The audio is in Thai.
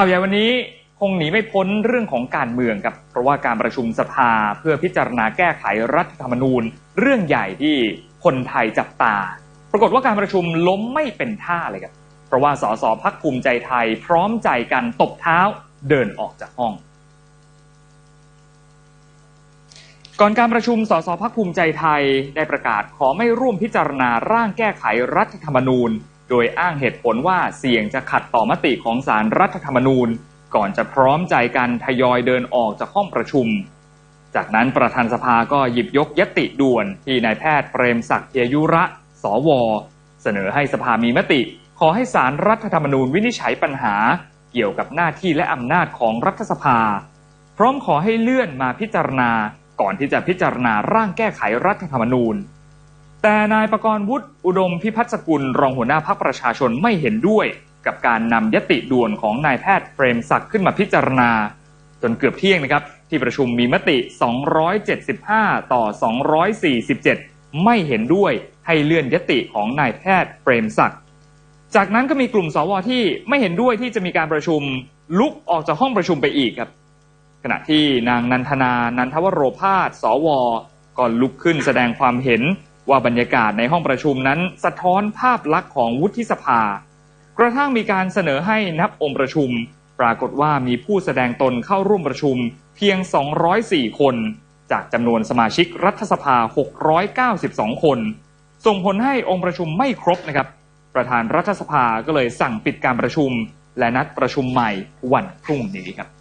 ข่าวใหญ่วันนี้คงหนีไม่พ้นเรื่องของการเมืองครับ เพราะว่าการประชุมสภาเพื่อพิจารณาแก้ไขรัฐธรรมนูญ เรื่องใหญ่ที่คนไทยจับตา ปรากฏว่าการประชุมล้มไม่เป็นท่าเลยครับ เพราะว่าสสพักภูมิใจไทยพร้อมใจกันตบเท้าเดินออกจากห้อง ก่อนการประชุมสสพักภูมิใจไทยได้ประกาศขอไม่ร่วมพิจารณาร่างแก้ไขรัฐธรรมนูญ โดยอ้างเหตุผลว่าเสี่ยงจะขัดต่อมติของสารรัฐธรรมนูญ ก่อนจะพร้อมใจกันทยอยเดินออกจากห้องประชุม จากนั้นประธานสภาก็หยิบยกยติด่วนที่นายแพทย์เปรมศักดิ์เพียยุระ สว เสนอให้สภามีมติ ขอให้สารรัฐธรรมนูญวินิจฉัยปัญหา เกี่ยวกับหน้าที่และอำนาจของรัฐสภา พร้อมขอให้เลื่อนมาพิจารณา ก่อนที่จะพิจารณาร่างแก้ไขรัฐธรรมนูญ แต่นายประกรณ์วุฒิอุดมพิพัฒน์สกุลรองหัวหน้าพักประชาชนไม่เห็นด้วย กับการนำยติด่วนของนายแพทย์เปรมศักดิ์ขึ้นมาพิจารณา จนเกือบเที่ยงนะครับ ที่ประชุมมีมติ 275 ต่อ 247 ไม่เห็นด้วยให้เลื่อนยติของนายแพทย์เปรมศักดิ์จากนั้นก็มีกลุ่มสวที่ไม่เห็นด้วยที่จะมีการประชุมลุกออกจากห้องประชุมไปอีกครับ ขณะที่นางนันทนา นันทวโรพาสสวก็ลุกขึ้นแสดงความเห็น ว่าบรรยากาศในห้องประชุมนั้นสะท้อนภาพลักษณ์ของวุฒิสภา กระทั่งมีการเสนอให้นับองค์ประชุม ปรากฏว่ามีผู้แสดงตนเข้าร่วมประชุมเพียง 204 คน จากจำนวนสมาชิกรัฐสภา 692 คน ส่งผลให้องค์ประชุมไม่ครบนะครับ ประธานรัฐสภาก็เลยสั่งปิดการประชุม และนัดประชุมใหม่วันพรุ่งนี้ครับ